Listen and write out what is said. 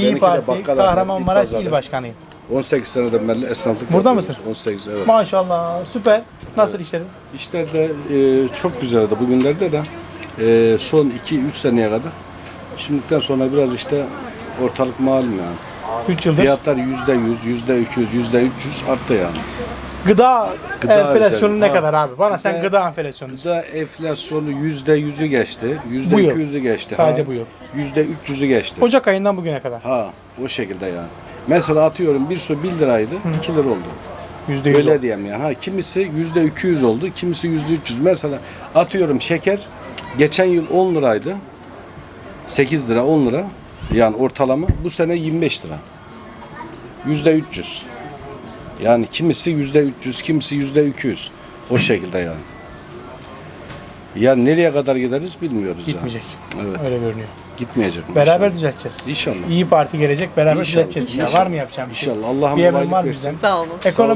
İyi Parti Kahramanmaraş. İl Başkanıyım. 18 seneden beri esnaflık Burada yapıyoruz. mısın? 18 evet. Maşallah süper. Nasıl işlerin? İşler de e, çok güzeldi bugünlerde de e, son 2-3 seneye kadar. Şimdiden sonra biraz işte ortalık malum yani. 3 yıldır. Fiyatlar yüzde yüz, yüzde 200, yüzde 300 arttı yani. Gıda, Gıda enflasyonu üzerine. ne Ha. kadar abi? Bana sen Gıda- gıda enflasyonu. Gıda enflasyonu yüzde yüzü geçti, yüzde Bu yıl. 200'ü geçti. Sadece bu yıl. Yüzde 300'ü geçti. Ocak ayından bugüne kadar. Ha o şekilde yani. Mesela atıyorum bir su 1 liraydı, 2 lira oldu. %100 Öyle oldu. diyeyim yani. Ha kimisi yüzde 200 oldu, kimisi yüzde 300. Mesela atıyorum şeker geçen yıl 10 liraydı. 8 lira 10 lira. Yani ortalama bu sene 25 lira. Yüzde 300. Yani kimisi yüzde 300, kimisi yüzde 200. O şekilde yani. Yani nereye kadar gideriz bilmiyoruz Gitmeyecek. yani. Evet. Öyle görünüyor. Gitmeyecek. Beraber inşallah. düzelteceğiz. İnşallah. İyi Parti gelecek beraber İnşallah, düzelteceğiz. Ya. inşallah. Var mı yapacağım bir şey? İnşallah. Allah'ım bir emrin kolaylık var versin. bizden? Sağ olun. Ekonomi